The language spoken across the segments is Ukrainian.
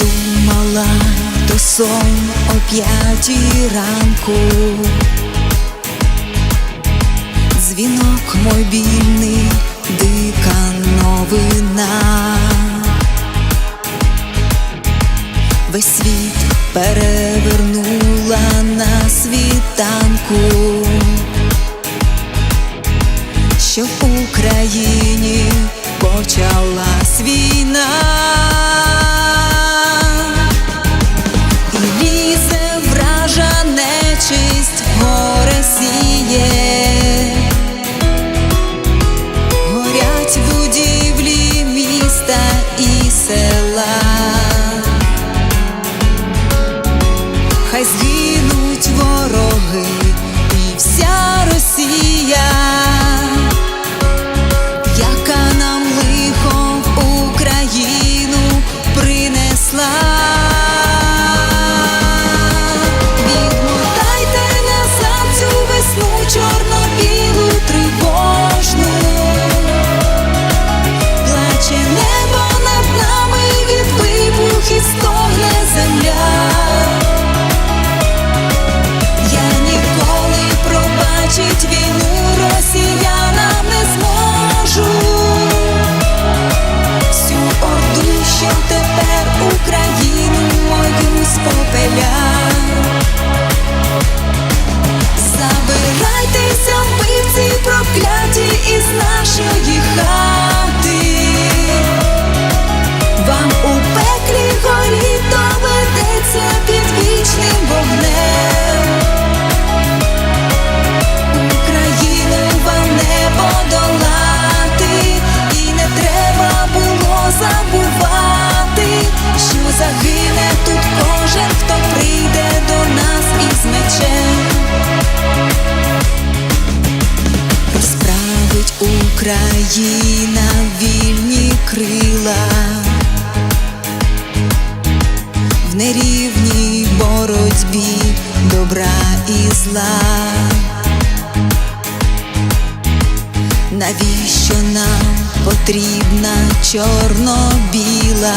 Думала то сон о п'ятій ранку, дзвінок мой вільний, дика новина, весь світ перевернула на світанку. що в Україні почалась війна. І лізе вража нечисть горе сіє. Горять будівлі міста і села. Хай згине Україна вільні крила, в нерівній боротьбі добра і зла, навіщо нам потрібна чорно-біла,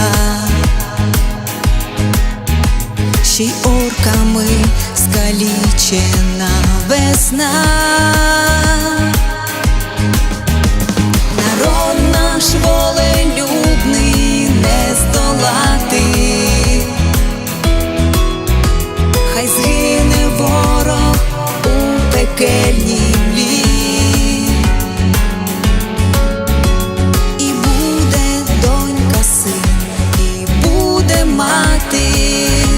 ще й орками скалічена весна. мати.